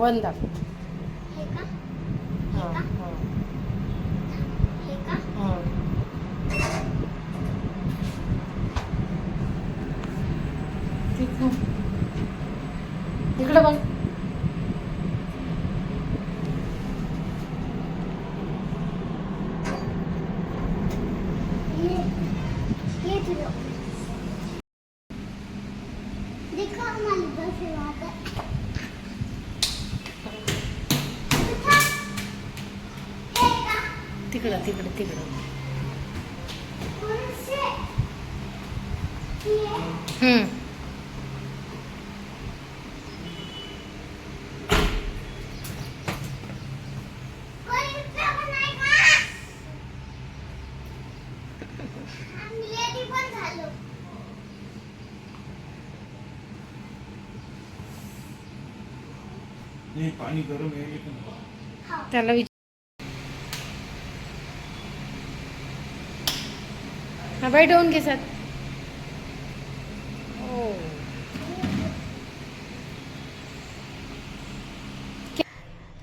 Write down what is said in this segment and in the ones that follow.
One दाखव हे का? हां हां हे. का? हां. तिथं इकडं बघ ये ये तुझं देखो हमारी बस है वहाँ पे उठा। हे का तिकडं तिकडं तिकडं. पण गरम त्याला विचार हा बाई ठेवून घे सर हो.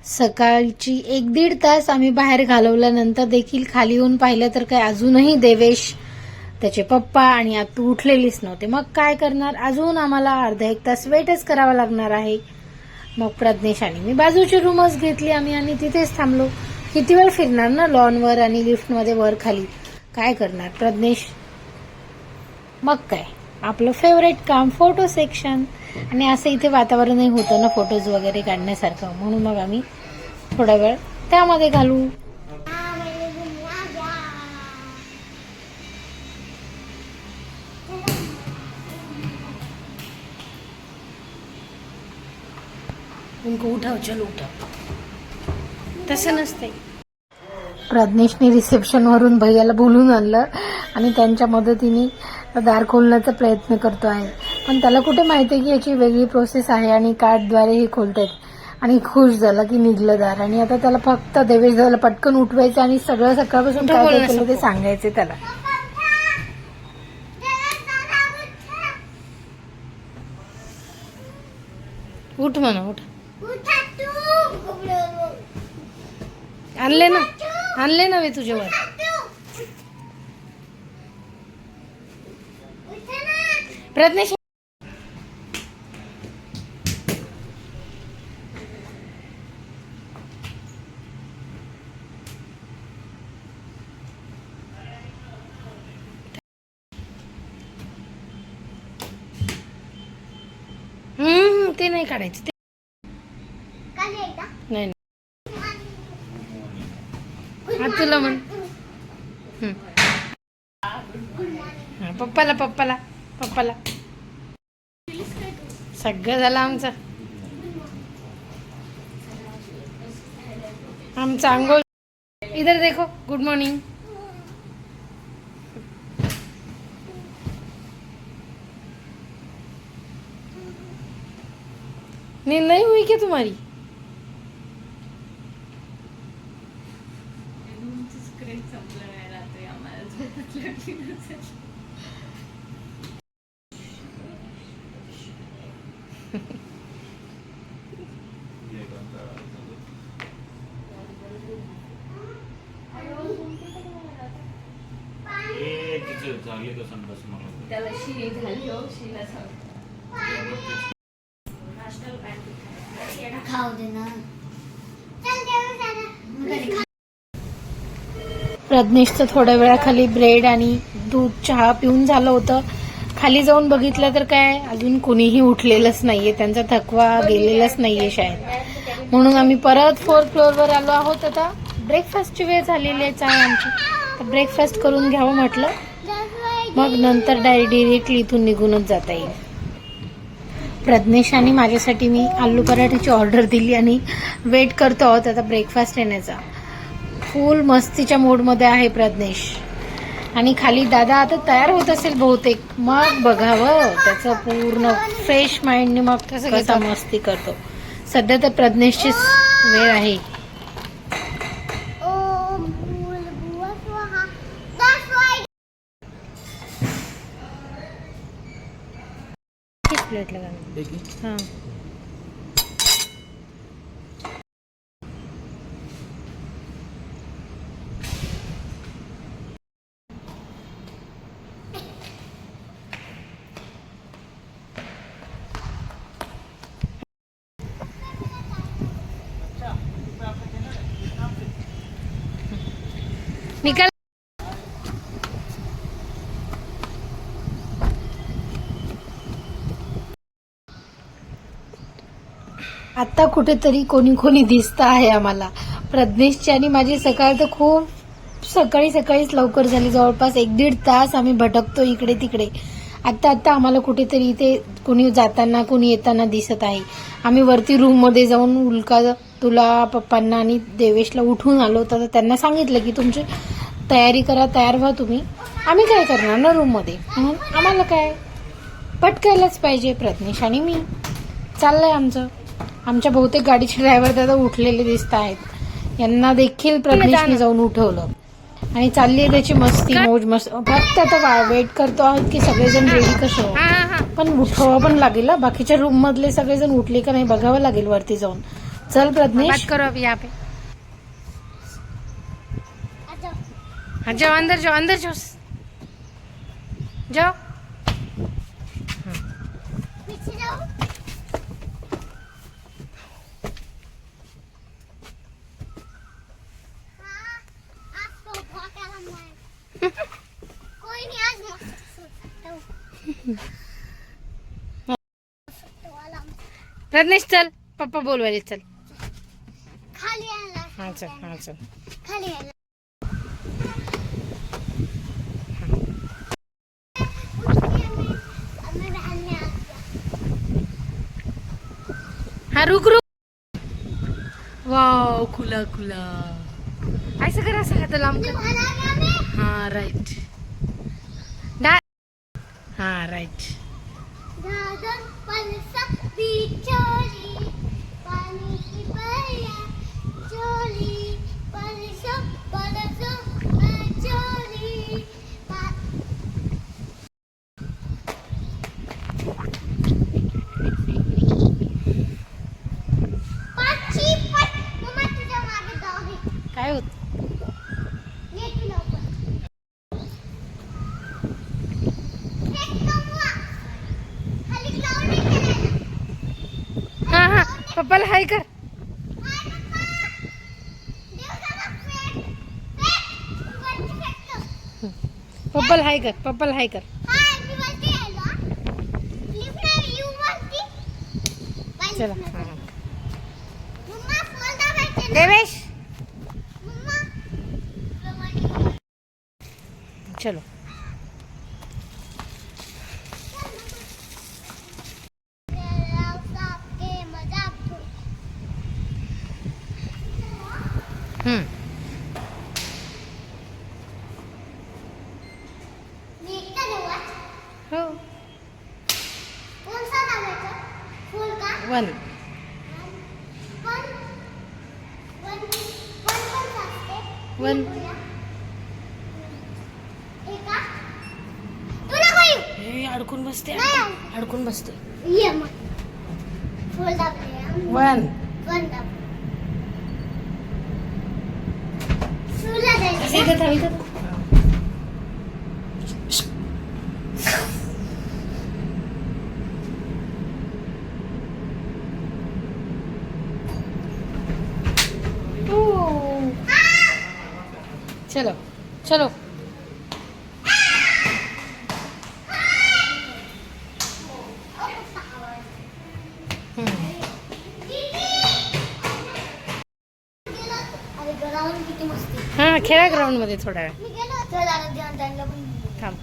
सकाळची एक दीड तास आम्ही बाहेर घालवल्यानंतर देखील खाली येऊन पाहिलं तर काय अजूनही देवेश त्याचे पप्पा आणि आतू उठलेलीच नव्हते. मग काय करणार? अजून आम्हाला अर्धा एक तास वेटच करावा लागणार आहे. मग प्रज्ञेश आणि मी बाजूची रूमच घेतली आम्ही आणि तिथेच थांबलो. किती वेळ फिरणार ना लॉनवर आणि लिफ्टमध्ये वर खाली? काय करणार? प्रज्ञेश मग काय? आपलं फेवरेट काम फोटो सेक्शन आणि असं इथे वातावरणही होतं ना फोटोज वगैरे काढण्यासारखं. म्हणून मग आम्ही थोडा वेळ त्यामध्ये घालू. उनको उठाव चल उठाव. तसं नसते प्रज्ञेशने रिसेप्शनवरून भैयाला बोलून आणलं आणि त्यांच्या मदतीने दार खोलण्याचा प्रयत्न करतो आहे. पण त्याला कुठे माहिती आहे की याची वेगळी प्रोसेस आहे आणि कार्डद्वारे हे खोलतायत आणि खुश झाला की निघलं दार. आणि आता त्याला फक्त देवेश दादाला पटकन उठवायचं आणि सगळं सकाळपासून काय काय केलं ते सांगायचे त्याला. उठ म्हणा उठ. उठा तू. घुमलो आणले ना? आणले ना मी तुझ्यावर उठा ना प्रज्ञेश हम्म ते नाही काढायचं ते नाही नाही. तुला म्हण. हा, पप्पाला पप्पाला पप्पाला. सगळं झालं आमचं. आमचं अंगोल इधर देखो गुड मॉर्निंग नींद नहीं हुई क्या तुम्हारी ए, तिचं झाली का संडास मला त्याला शी झाली हो शीला सांग खाऊ दे ना प्रज्ञेशचं थोड्या वेळाखाली ब्रेड आणि दूध चहा पिऊन झालं होतं. खाली जाऊन बघितलं तर काय अजून कोणीही उठलेलंच नाहीये. त्यांचा थकवा गेलेलाच नाहीये शाळेत. म्हणून आम्ही परत फोर्थ फ्लोअरवर आलो आहोत. आता ब्रेकफास्टची वेळ झालेली आहे चहा आमची. तर ब्रेकफास्ट करून घ्यावं म्हटलं. मग नंतर डायरेक्टली इथून निघूनच जाता येईल. प्रज्ञेश आणि माझ्यासाठी मी आलू पराठ्याची ऑर्डर दिली आणि वेट करतो आहोत आता ब्रेकफास्ट येण्याचा. फुल मस्तीच्या मूडमध्ये आहे प्रज्ञेश. आणि खाली दादा आता तयार होत असेल बहुतेक. मग बघावं. त्याचं पूर्ण फ्रेश माइंडने मग कसा मस्ती करतो. सध्या तर प्रज्ञेशचीच वेळ आहे. Ah. Mi cara. आता कुठेतरी कोणी कोणी दिसत आहे आम्हाला. प्रज्ञेशची आणि माझी सकाळ तर खूप सकाळी सकाळीच लवकर झाली. जवळपास एक दीड तास आम्ही भटकतो इकडे तिकडे. आता आता आम्हाला कुठेतरी इथे कोणी जाताना कोणी येताना दिसत आहे. आम्ही वरती रूममध्ये जाऊन उल्का तुला पप्पांना आणि देवेशला उठून आलो. तर त्यांना सांगितलं की तुमची तयारी करा तयार व्हा तुम्ही. आम्ही काय करणार ना रूममध्ये? म्हणून आम्हाला काय? पटकायलाच पाहिजे प्रज्ञेश आणि मी. चाललंय आमचं. आमच्या बहुतेक गाडीचे ड्रायव्हर दादा उठलेले दिसत आहेत. यांना देखील प्रज्ञेशने जाऊन उठवलं. आणि चालली आहे त्याची मस्ती मोज मस्त. फक्त आता वेट करतो आहोत की सगळेजण रेडी कसं. पण उठवावं पण लागेल. बाकीच्या रूम मधले सगळेजण उठले का नाही बघावं लागेल वरती जाऊन. चल प्रज्ञेश. जाओ अंदर जाओ अंदर जाओ जाओ पीछे जाओ हाँ, आज तो बहुत आराम है कोई नहीं आज मस्त सो हूँ। प्रज्ञेश चल. पप्पा बोलवायले चल. खाली आला हा चल. हा चल. हा रुक रुक. वाव खुला खुला. ऐसा कर असं हात लांब हा राईट हा राईट दादा पलसा बिचोली पानी की बया चोली पलसा पलसा चोली पाची पट मम्मा तुझ्या मागे जाऊ काय होत ये की लवकर एक कमवा खाली क्लाउड खेळायला हा हा पप्पाला हाय कर. पप्पाला हाय कर पप्पाला हाय कर. चला. देवेश. चलो. हो. वन. वन. अडकून बसते. अडकून बसते. वन. वन दाब सुला असं द्यायचं इथं थांब, इथं थांब. चलो चलो हम्म. अरे ग्राउंड किती मस्ती हा खेळा ग्राउंडमध्ये थोडा वेळ. थांब.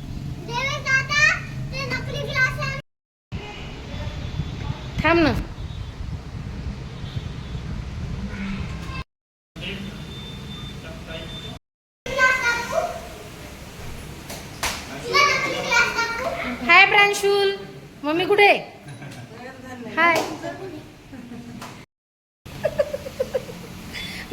थांब ना. हाय प्रांशुल. मम्मी कुठे? हाय.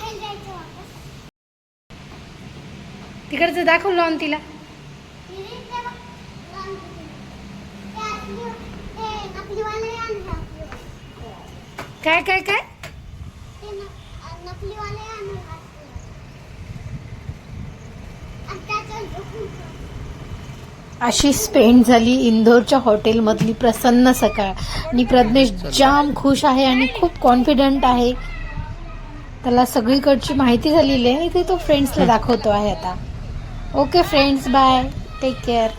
खाली जायचं वापस. तिकडचं दाखव लॉन तिला दीदी, ते बघ, लावून दे. ते आपली- ते नकलीवाले आणले आपले. काय काय काय? अशी स्पेंड झाली इंदोरच्या हॉटेलमधली प्रसन्न सकाळ. आणि प्रज्ञेश जाम खुश आहे आणि खूप कॉन्फिडंट आहे. त्याला सगळीकडची माहिती झालेली आहे. ते तो फ्रेंड्सला दाखवतो आहे आता. Okay friends bye take care